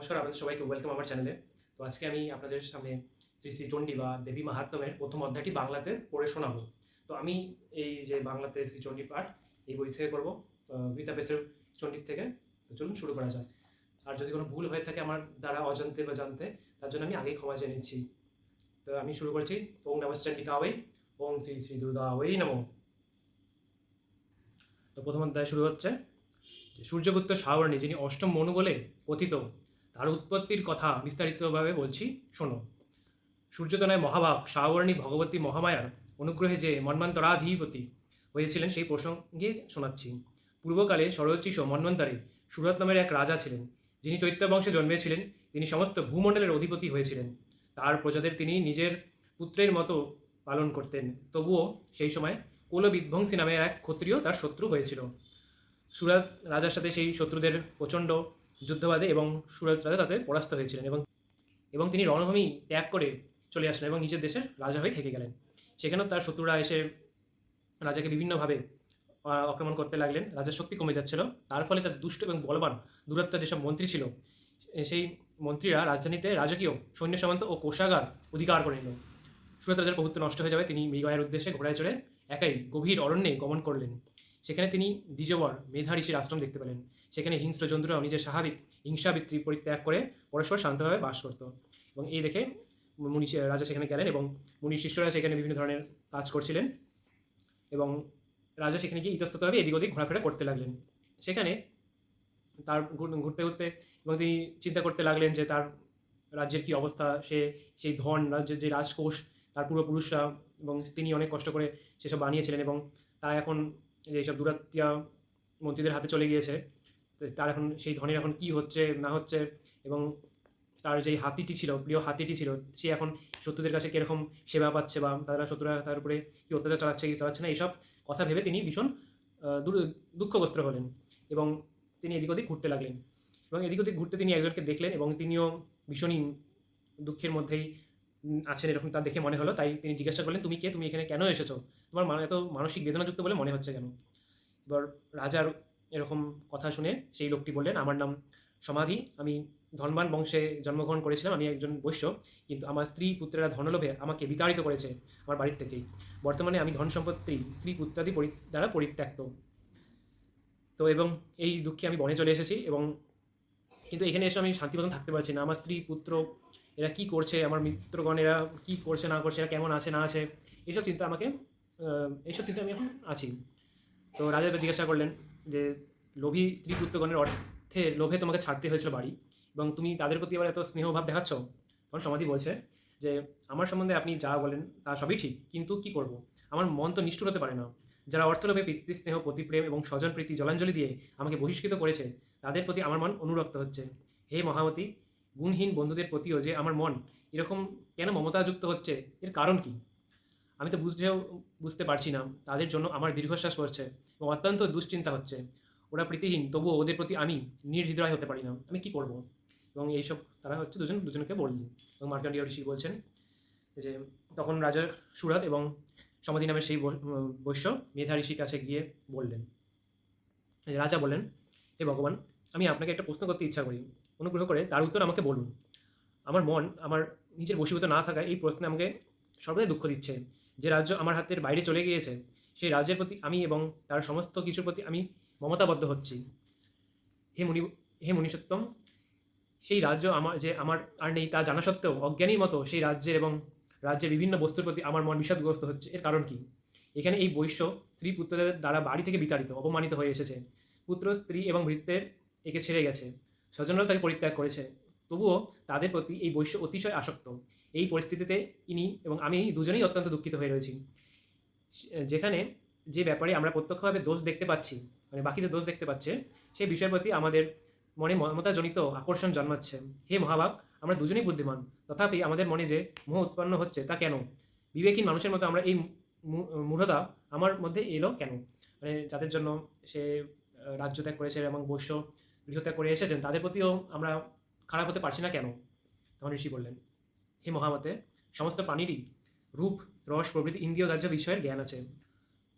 নমস্কার, আপনাদের সবাইকে ওয়েলকাম আমার চ্যানেলে তো আজকে আমি আপনাদের সামনে শ্রী শ্রী চণ্ডী বা দেবী মাহাত্ম্যের প্রথম অধ্যায়টি বাংলাতে পড়ে শোনাবো। তো আমি এই যে বাংলাতে শ্রী চণ্ডী পাঠ, এই বই থেকে করব গীতা পেসের চণ্ডীর থেকে। তো চলুন শুরু করা যাক। আর যদি কোনো ভুল হয়ে থাকে আমার দ্বারা অজান্তে বা জানতে, তার জন্য আমি আগেই ক্ষমা চেয়ে নিচ্ছি। তো আমি শুরু করছি। ওং নমঃ চণ্ডিকা ওই ওং শ্রী শ্রী দুর্গা ওই নমঃ। তো প্রথম অধ্যায় শুরু হচ্ছে। সূর্যগুপ্ত সাহরণী যিনি অষ্টম মনু বলে কথিত তার উৎপত্তির কথা বিস্তারিতভাবে বলছি। শোনো। সূর্যতনয় মহাভাব সাহরণী ভগবতী মহামায়ার অনুগ্রহে যে মন্বন্তরাধিপতি হয়েছিলেন সেই প্রসঙ্গে শোনাচ্ছি। পূর্বকালে সরচিষ মন্বন্তরে সুরত নামের এক রাজা ছিলেন। যিনি চৈত্য বংশে জন্মেছিলেন, তিনি সমস্ত ভূমণ্ডলের অধিপতি হয়েছিলেন। তার প্রজাদের তিনি নিজের পুত্রের মতো পালন করতেন। তবুও সেই সময় কোল বিধ্বংসী নামে এক ক্ষত্রিয় তার শত্রু হয়েছিল। সুরাত রাজার সাথে সেই শত্রুদের প্রচণ্ড যুদ্ধবাদে এবং সুরাত রাজা তাতে পরাস্ত হয়েছিলেন এবং এবং তিনি রণভূমি ত্যাগ করে চলে আসলেন এবং নিজের দেশের রাজা হয়ে থেকে গেলেন। সেখানেও তার শত্রুরা এসে রাজাকে বিভিন্নভাবে আক্রমণ করতে লাগলেন। রাজার শক্তি কমে যাচ্ছিল। তার ফলে তার দুষ্ট এবং বলবান দূরত্ব যেসব মন্ত্রী ছিল সেই মন্ত্রীরা রাজধানীতে রাজকীয় সৈন্য সামন্ত ও কোষাগার অধিকার করে নিল সুরত রাজার প্রভুত্ব নষ্ট হয়ে যাবে তিনি মৃগয়ের উদ্দেশ্যে ঘোড়ায় চড়ে একাই গভীর অরণ্যে গমন করলেন। সেখানে তিনি দ্বিজবর মেধা ঋষির আশ্রম দেখতে পেলেন। সেখানে হিংস্র জন্তুরাও নিজের স্বাভাবিক হিংসাবৃত্তি পরিত্যাগ করে পরস্পর শান্তভাবে বাস করত। এবং এই দেখে মুনি রাজা সেখানে গেলেন এবং মুনি শিষ্যরা সেখানে বিভিন্ন ধরনের কাজ করছিলেন এবং রাজা সেখানে গিয়ে ইতস্ততভাবে এদিক ওদিক ঘোরাফেরা করতে লাগলেন। সেখানে তার ঘুরতে ঘুরতে এবং তিনি চিন্তা করতে লাগলেন যে তার রাজ্যের কি অবস্থা, সে, সেই ধন, রাজ্যের যে রাজকোষ, তার পূর্বপুরুষরা এবং তিনি অনেক কষ্ট করে সেসব বানিয়েছিলেন এবং তা এখন যে এইসব দূরাত্মীয় মন্ত্রীদের হাতে চলে গিয়েছে তার এখন সেই ধনের এখন কি হচ্ছে, না হচ্ছে এবং তার যেই হাতিটি ছিল, প্রিয় হাতিটি ছিল, সে এখন শত্রুদের কাছে কীরকম সেবা পাচ্ছে বা তারা শত্রুরা তার উপরে কী অত্যাচার চালাচ্ছে, কি চালাচ্ছে না এইসব কথা ভেবে তিনি ভীষণ দুঃখগ্রস্ত হলেন এবং তিনি এদিক ওদিক ঘুরতে লাগলেন। এবং এদিক ওদিক ঘুরতে তিনি একজনকে দেখলেন এবং তিনিও ভীষণই দুঃখের মধ্যেই আছেন এরকম তার দেখে মনে হলো, তাই তিনি জিজ্ঞাসা করলেন, তুমি কে? তুমি এখানে কেন এসেছ? তোমার এত মানসিক বেদনাযুক্ত বলে মনে হচ্ছে কেন? এবার রাজার এরকম কথা শুনে সেই লোকটি বললেন, আমার নাম সমাধি। আমি ধনবান বংশে জন্মগ্রহণ করেছিলাম। আমি একজন বৈশ্য, কিন্তু আমার স্ত্রী পুত্রেরা ধনলোভে আমাকে বিতাড়িত করেছে আমার বাড়ির থেকেই। বর্তমানে আমি ধন সম্পত্তি, স্ত্রী পুত্রাদি দ্বারা পরিত্যক্ত। তো এবং এই দুঃখে আমি বনে চলে এসেছি এবং কিন্তু এখানে এসে আমি শান্তি মতন থাকতে পারছি না। আমার স্ত্রী, পুত্র, এরা কি করছে? আমার মিত্রগণ, এরা কী করছে, না করছে, এরা কেমন আছে, না আছে? এইসব চিন্তা আমাকে এইসব চিন্তা আমি এখন আছি। তো রাজা জিজ্ঞাসা করলেন যে লোভী স্ত্রী পুত্রগণের অর্থে লোভে তোমাকে ছাড়তে হয়েছিল বাড়ি এবং তুমি তাদের প্রতি আবার এত স্নেহভাব দেখাচ্ছ, তখন সমাধি বলছে যে, আমার সম্বন্ধে আপনি যা বলেন তা সবই ঠিক, কিন্তু কি করব? আমার মন তো নিষ্ঠুর হতে পারে না। যারা অর্থলোভে পিতৃস্নেহ প্রতিপ্রেম এবং স্বজন প্রীতি জলাঞ্জলি দিয়ে আমাকে বহিষ্কৃত করেছে, তাদের প্রতি আমার মন অনুরক্ত হচ্ছে। হে মহামতি, গুণহীন বন্ধুদের প্রতিও যে আমার মন এরকম কেন মমতাযুক্ত হচ্ছে? এর কারণ কি? আমি তো বুঝতেও, বুঝতে পারছি না। তাদের জন্য আমার দীর্ঘশ্বাস পড়ছে এবং অত্যন্ত দুশ্চিন্তা হচ্ছে। ওরা প্রীতিহীন, তবুও ওদের প্রতি আমি নির্হৃদয় হতে পারি না। আমি কি করব? এবং এইসব তারা হচ্ছে দুজন, দুজনকে বললেন এবং মার্কান্ডীয় ঋষি বলছেন যে, তখন রাজা সুরাত এবং সমাধি নামের সেই বৈশ্য মেধা ঋষির কাছে গিয়ে বললেন রাজা বললেন, হে ভগবান, আমি আপনাকে একটা প্রশ্ন করতে ইচ্ছা করি। অনুগ্রহ করে তার উত্তর আমাকে বলুন। আমার মন, আমার নিজের বশীভূত না থাকায় এই প্রশ্নে আমাকে সর্বদাই দুঃখ দিচ্ছে। যে রাজ্য আমার হাতের বাইরে চলে গিয়েছে, সেই রাজ্যের প্রতি আমি এবং তার সমস্ত কিছুর প্রতি আমি মমতাবদ্ধ হচ্ছি। হে মুনি, হে মুনিসত্তম সেই রাজ্য আমার, যে আমার আর নেই তা জানা সত্ত্বেও অজ্ঞানীর মতো সেই রাজ্যের এবং রাজ্যের বিভিন্ন বস্তুর প্রতি আমার মন বিষাদগ্রস্ত হচ্ছে। এর কারণ কি? এখানে এই বৈশ্য স্ত্রী পুত্রদের দ্বারা বাড়ি থেকে বিতাড়িত, অপমানিত হয়ে এসেছে। পুত্র, স্ত্রী এবং ভৃত্যের একে ছেড়ে গেছে। স্বজনরাও তাকে পরিত্যাগ করেছে। তবুও তাদের প্রতি এই বৈশ্য অতিশয় আসক্ত। এই পরিস্থিতিতে ইনি এবং আমি দুজনেই অত্যন্ত দুঃখিত হয়ে রয়েছি। যেখানে যে ব্যাপারে আমরা প্রত্যক্ষভাবে দোষ দেখতে পাচ্ছি মানে বাকিদের দোষ দেখতে পাচ্ছে, সেই বিষয়ের প্রতি আমাদের মনে মমতাজনিত আকর্ষণ জন্মাচ্ছে। হে মহাভাগ, আমরা দুজনেই বুদ্ধিমান, তথাপি আমাদের মনে যে মোহ উৎপন্ন হচ্ছে তা কেন? বিবেকহীন মানুষের মতো আমরা এই মূঢ়তা আমার মধ্যে এলো কেন? মানে যাদের জন্য সে রাজ্য ত্যাগ করেছে এবং বৈশ্য গৃহত্যাগ করে এসেছেন, তাদের প্রতিও আমরা খারাপ হতে পারছি না কেন? তখন ঋষি বললেন। হে মহামতে সমস্ত প্রাণীরই রূপ, রস, প্রভৃতি ইন্দ্রিয় গ্রাহ্য বিষয়ের জ্ঞান আছে।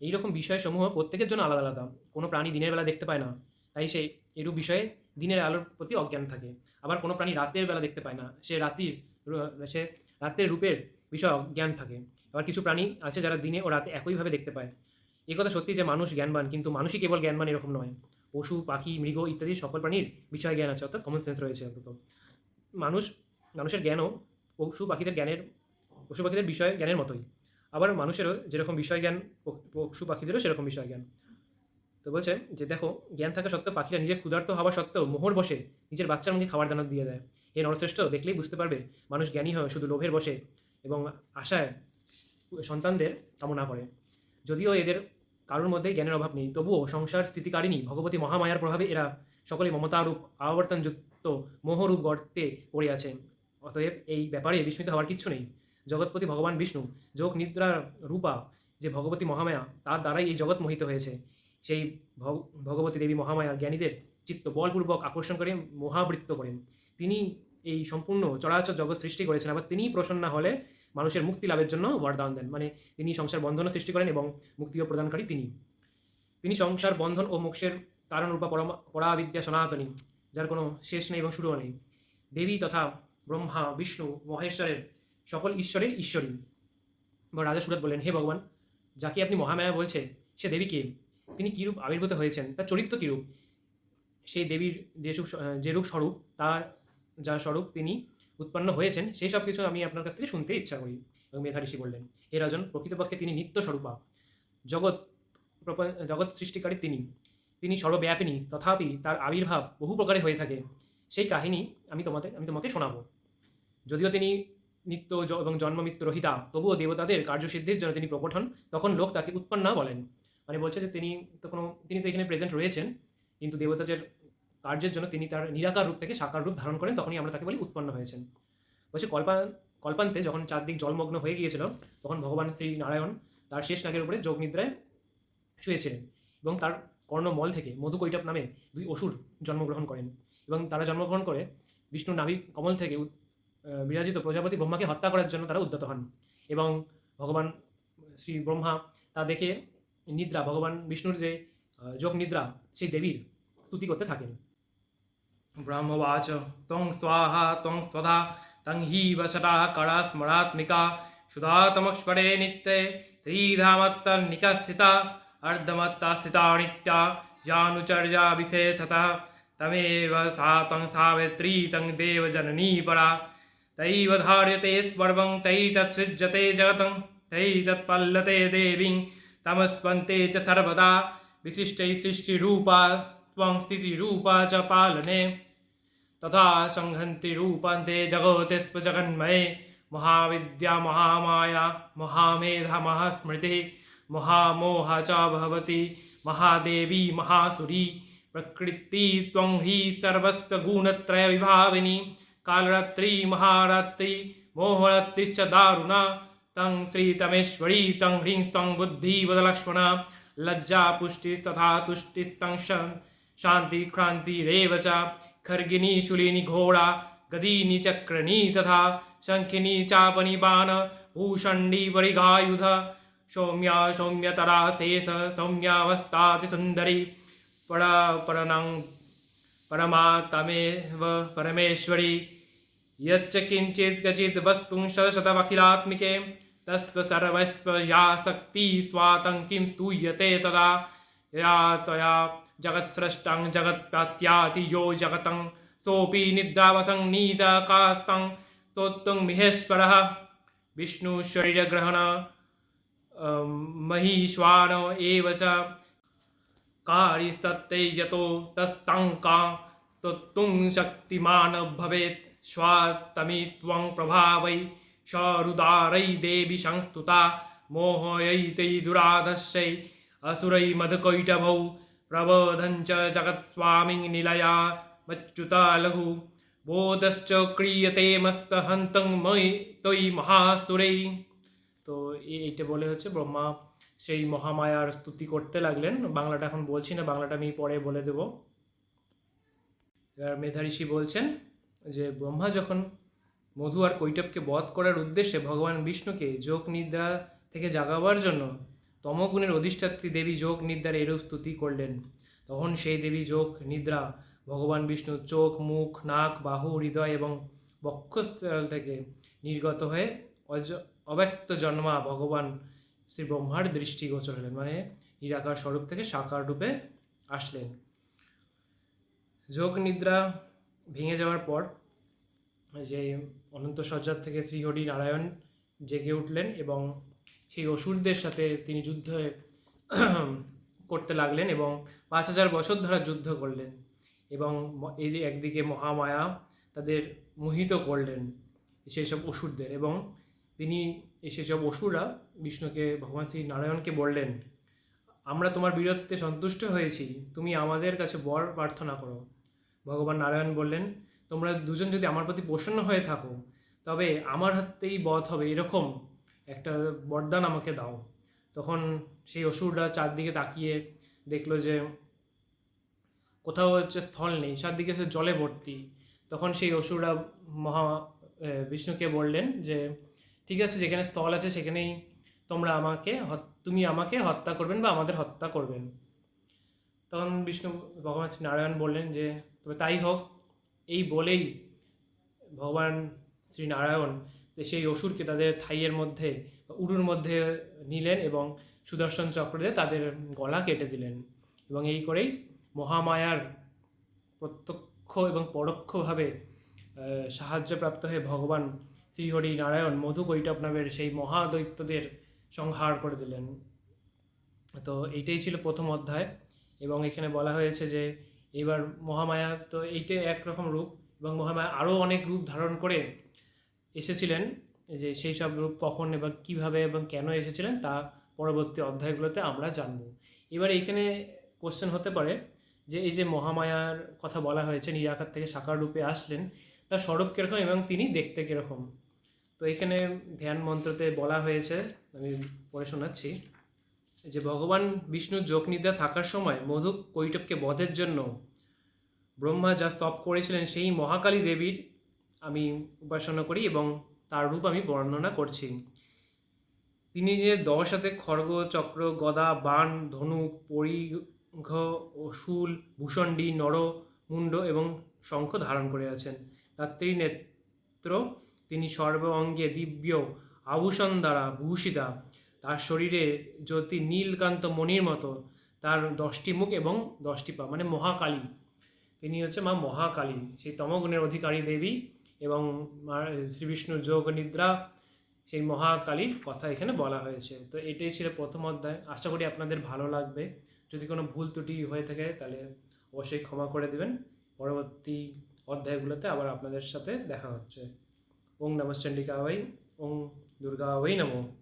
এই এইরকম বিষয়সমূহ প্রত্যেকের জন্য আলাদা আলাদা। কোনো প্রাণী দিনের বেলা দেখতে পায় না, তাই সে এরূপ বিষয়ে দিনের আলোর প্রতি অজ্ঞান থাকে। আবার কোনো প্রাণী রাতের বেলা দেখতে পায় না, সে রাতির সে রাতের রূপের বিষয়ে অজ্ঞান থাকে। আবার কিছু প্রাণী আছে যারা দিনে ও রাতে একইভাবে দেখতে পায়। এই কথা সত্যি যে মানুষ জ্ঞানবান, কিন্তু মানুষই কেবল জ্ঞানবান এরকম নয়। পশু, পাখি, মৃগ ইত্যাদি সকল প্রাণীর বিষয় জ্ঞান আছে, অর্থাৎ কমন সেন্স রয়েছে অন্তত। মানুষ, মানুষের জ্ঞানও পশু পাখিদের জ্ঞানের, পশু পাখিদের বিষয় জ্ঞানের মতোই। আবার মানুষেরও যেরকম বিষয় জ্ঞান পশু পাখিদেরও সেরকম বিষয় জ্ঞান। তো বলছে যে দেখো, জ্ঞান থাকা সত্ত্বেও পাখিরা নিজের ক্ষুধার্ত হওয়া সত্ত্বেও মোহর বসে নিজের বাচ্চার মুখে খাবার দানা দিয়ে দেয়। এই নরশ্রেষ্ঠ, দেখলেই বুঝতে পারবে মানুষ জ্ঞানী হয় শুধু লোভের বসে এবং আশায় সন্তানদের কামনা করে। যদিও এদের কারোর মধ্যে জ্ঞানের অভাব নেই, তবুও সংসার স্থিতিকারিণী ভগবতী মহামায়ার প্রভাবে এরা সকলে মমতারূপ, আবর্তনযুক্ত মোহরূপ গর্তে পড়ে আছে। অতএব এই ব্যাপারে বিস্মিত হওয়ার কিচ্ছু নেই। জগৎপতি ভগবান বিষ্ণু, যোগ নিদ্রার রূপা যে ভগবতী মহামায়া, তার দ্বারাই এই জগৎ মোহিত হয়েছে। সেই ভগ- ভগবতী দেবী মহামায়া জ্ঞানীদের চিত্ত বলপূর্বক আকর্ষণ করে, মহাবৃত্ত করেন তিনি এই সম্পূর্ণ চরাচর জগৎ সৃষ্টি করেছেন, আবার তিনিই প্রসন্ন হলে মানুষের মুক্তি লাভের জন্য বরদান দেন। মানে তিনি সংসার বন্ধনও সৃষ্টি করেন এবং মুক্তিও প্রদানকারী তিনি। তিনি সংসার বন্ধন ও মোক্ষের কারণরূপা পরমা পরাবিদ্যা সনাতনী, যার কোনো শেষ নেই এবং শুরুও নেই। দেবী তথা ব্রহ্মা, বিষ্ণু, মহেশ্বরের সকল ঈশ্বরের ঈশ্বরী। বা রাজা সুরত বললেন, হে ভগবান, যাকে আপনি মহামায়া বলছে, সে দেবী কে? তিনি কীরূপ আবির্ভূত হয়েছেন? তার চরিত্র কীরূপ? সেই দেবীর যে সুখ যে রূপ স্বরূপ, তার যা স্বরূপ তিনি উৎপন্ন হয়েছেন, সেই সব কিছু আমি আপনার কাছ থেকে শুনতে ইচ্ছা করি। এবং মেধা ঋষি বললেন, হে রাজন, প্রকৃতপক্ষে তিনি নিত্য স্বরূপা। জগৎ জগৎ সৃষ্টিকারী তিনি। তিনি সর্বব্যাপিনী, তথাপি তার আবির্ভাব বহু প্রকারে হয়ে থাকে। সেই কাহিনী আমি তোমাদের আমি তোমাকে শোনাবো। যদিও তিনি নিত্য এবং জন্ম মৃত্যু রহিতা তবুও দেবতাদের কার্যসিদ্ধির জন্য তিনি প্রকট হন, তখন লোক তাকে উৎপন্না বলেন। মানে বলছে যে তিনি তো কোনো তিনি তো এখানে প্রেজেন্ট রয়েছেন, কিন্তু দেবতাদের কার্যের জন্য তিনি তার নিরাকার রূপ থেকে সাকার রূপ ধারণ করেন, তখনই আমরা তাকে বলি উৎপন্ন হয়েছেন। বলছে কল্পা কল্পান্তে যখন চারদিক জলমগ্ন হয়ে গিয়েছিল, তখন ভগবান শ্রী নারায়ণ তার শেষ নাগের উপরে যোগ নিদ্রায় শুয়েছিলেন এবং তার কর্ণমল থেকে মধুকৈটপ নামে দুই অসুর জন্মগ্রহণ করেন এবং তারা জন্মগ্রহণ করে বিষ্ণু নাভি কমল থেকে বিরাজিত প্রজাপতি ব্রহ্মাকে হত্যা করার জন্য তারা উদ্যত হন এবং ভগবান শ্রী ব্রহ্মা তা দেখে নিদ্রা, ভগবান বিষ্ণুর যে যোগ নিদ্রা, সেই দেবীর স্তুতি করতে থাকেন। ব্রহ্মবাচ, তং স্বাহা, তং স্বধা, তং হি বসটা কড়া স্মরাত্মিকা সুধাতমস্মরে নিত্যে ত্রিধামত্তনিকা স্থিতা অর্ধমত্তা স্থিতা নিত্যা যানুচর্যা বিশেষত, তমেব সা তং সাবিত্রী তং দেবজননী পরা। तैव धार्यते स्पर्वं तै तत्सृज्यते जगतं तै तत्पल्लते देवीं तमस्पन्ते च सर्वदा। विशिष्टैः सृष्टिरूपा त्वं स्थितिरूपा च पालने। तथा संहन्ति रूपन्ते जगते जगन्मये महाविद्या महामाया महामेधा महास्मृतिः महामोह च भवति। महादेवी महासुरी। प्रकृति त्वं हि सर्वस्वगुणत्रयविभाविनी कालरात्रि, महारात्रि, मोहरात्रिश्च दारुणा। तं श्रीतमेश्वरी, तं ह्रीं स्तं बुद्धिवदलक्ष्मणा। लज्जा पुष्टिस्तथा तुष्टिस्तं श- शान्तिक्रान्तिरेव च। खर्गिनी शूलिनी, घोड़ा, गदीनी चक्रनी तथा शङ्खिनी चापनी, बाण, भूषण्डी वरिगायुध सौम्या, सौम्यतरा, शेष सौम्यावस्थाति सुन्दरी। परा, परनं परमात्मेव परमेश्वरी। यच्च किञ्चित् क्वचित् वस्तुं शतशतमखिलात्मिके तस्त्व सर्वस्व या शक्ति स्वातं किं स्तूयते तदा? या त्वया जगत्सृष्टं जगत्प्रात्याति यो जगतं सोऽपि निद्रावसंनीतकास्तं स्तोत्तुं मिहेश्वरः। विष्णुशरीरग्रहण अं, महीश्वान एव च। कारिस्तत्ते यतो तस्तङ्का स्तोत्तुं शक्तिमान् भवेत् স্বাতমি প্রভাবৈ সরুদারৈ দেবী সংস্তুতা মোহয়ৈতৈ দুরাধস্যৈ আসুরৈ মদকৈটভৌ চ জগৎস্বামী নিলয়া মচ্যুত লঘু বোধশ্চ ক্রিয়তে মস্তহন্তং মই তৈ মহাসুরৈ তো এইটা বলে হচ্ছে ব্রহ্মা সেই মহামায়ার স্তুতি করতে লাগলেন। বাংলাটা এখন বলছি না, বাংলাটা আমি পরে বলে দেব। এবার মেধাঋষি বলছেন যে ব্রহ্মা যখন মধু আর কৈটবকে বধ করার উদ্দেশ্যে ভগবান বিষ্ণুকে যোগ নিদ্রা থেকে জাগাবার জন্য তমগুণের অধিষ্ঠাত্রী দেবী যোগ নিদ্রার এরূপ স্তুতি করলেন, তখন সেই দেবী যোগ নিদ্রা ভগবান বিষ্ণু চোখ, মুখ, নাক, বাহু, হৃদয় এবং বক্ষস্থল থেকে নির্গত হয়ে অজ, অব্যক্ত জন্মা ভগবান শ্রী ব্রহ্মার দৃষ্টিগোচর হলেন মানে নিরাকার স্বরূপ থেকে সাকার রূপে আসলেন। যোগ নিদ্রা ভেঙে যাওয়ার পর যে অনন্ত সজ্জার থেকে শ্রীহরি নারায়ণ জেগে উঠলেন এবং সেই অসুরদের সাথে তিনি যুদ্ধ করতে লাগলেন এবং পাঁচ হাজার বছর ধরে যুদ্ধ করলেন এবং এই একদিকে মহামায়া তাদের মোহিত করলেন সেই সব অসুরদের এবং তিনি সেসব অসুররা বিষ্ণুকে, ভগবান শ্রী নারায়ণকে বললেন, আমরা তোমার বীরত্বে সন্তুষ্ট হয়েছি। তুমি আমাদের কাছে বর প্রার্থনা করো। ভগবান নারায়ণ বললেন, তোমরা দুজন যদি আমার প্রতি প্রসন্ন হয়ে থাকো, তবে আমার হাতেই বধ হবে, এরকম একটা বরদান আমাকে দাও। তখন সেই অসুররা চারদিকে তাকিয়ে দেখল যে কোথাও হচ্ছে স্থল নেই, চারদিকে সে জলে ভর্তি। তখন সেই অসুররা মহা বিষ্ণুকে বললেন যে, ঠিক আছে, যেখানে স্থল আছে সেখানেই তোমরা আমাকে তুমি আমাকে হত্যা করবেন বা আমাদের হত্যা করবেন। তখন বিষ্ণু ভগবান শ্রী নারায়ণ বললেন যে তবে তাই হোক, এই বলেই ভগবান শ্রী নারায়ণ সেই অসুরকে তাদের থাইয়ের মধ্যে উরুর মধ্যে নিলেন এবং সুদর্শন চক্র দিয়ে তাদের গলা কেটে দিলেন এবং এই করেই মহামায়ার প্রত্যক্ষ এবং পরোক্ষভাবে সাহায্যপ্রাপ্ত হয়ে ভগবান শ্রীহরি নারায়ণ মধু কৈটব নামের সেই মহাদৈত্যদের সংহার করে দিলেন। তো এইটাই ছিল প্রথম অধ্যায় এবং এখানে বলা হয়েছে যে এবার মহামায়া তো এইটাই একরকম রূপ এবং মহামায়া আরও অনেক রূপ ধারণ করে এসেছিলেন যে সেই সব রূপ কখন এবং কীভাবে এবং কেন এসেছিলেন তা পরবর্তী অধ্যায়গুলোতে আমরা জানব। এবার এখানে কোশ্চেন হতে পারে যে এই যে মহামায়ার কথা বলা হয়েছে, নিরাকার থেকে সাকার রূপে আসলেন, তার স্বরূপ কীরকম এবং তিনি দেখতে কীরকম? তো এখানে ধ্যান মন্ত্রতে বলা হয়েছে, আমি পড়ে শোনাচ্ছি। যে ভগবান বিষ্ণু যোগনিদ্রা থাকার সময় মধু কৈটবকে বধের জন্য ব্রহ্মা যা স্তব করেছিলেন, সেই মহাকালী দেবীর আমি উপাসনা করি এবং তার রূপ আমি বর্ণনা করছি। তিনি যে দশ হাতে খড়গ, চক্র, গদা, বাণ, ধনুক পরিঘ শুল ভূষণ্ডী, নর, মুণ্ড এবং শঙ্খ ধারণ করে আছেন। তার ত্রিনেত্র তিনি সর্ব অঙ্গে দিব্য আভূষণ দ্বারা ভূষিতা। তার শরীরে জ্যোতি নীলকান্ত মণির মতো, তার দশটি মুখ এবং দশটি পা মানে মহাকালী। তিনি হচ্ছে মা মহাকালী, সেই তমগুণের অধিকারী দেবী এবং মা- শ্রী বিষ্ণুর যোগ নিদ্রা, সেই মহাকালীর কথা এখানে বলা হয়েছে। তো এটাই ছিল প্রথম অধ্যায়। আশা করি আপনাদের ভালো লাগবে। যদি কোনো ভুল ত্রুটি হয়ে থাকে, তাহলে অবশ্যই ক্ষমা করে দেবেন। পরবর্তী অধ্যায়গুলোতে আবার আপনাদের সাথে দেখা হচ্ছে। ওং নমঃ চণ্ডিকা ওং দুর্গা ওই নমঃ।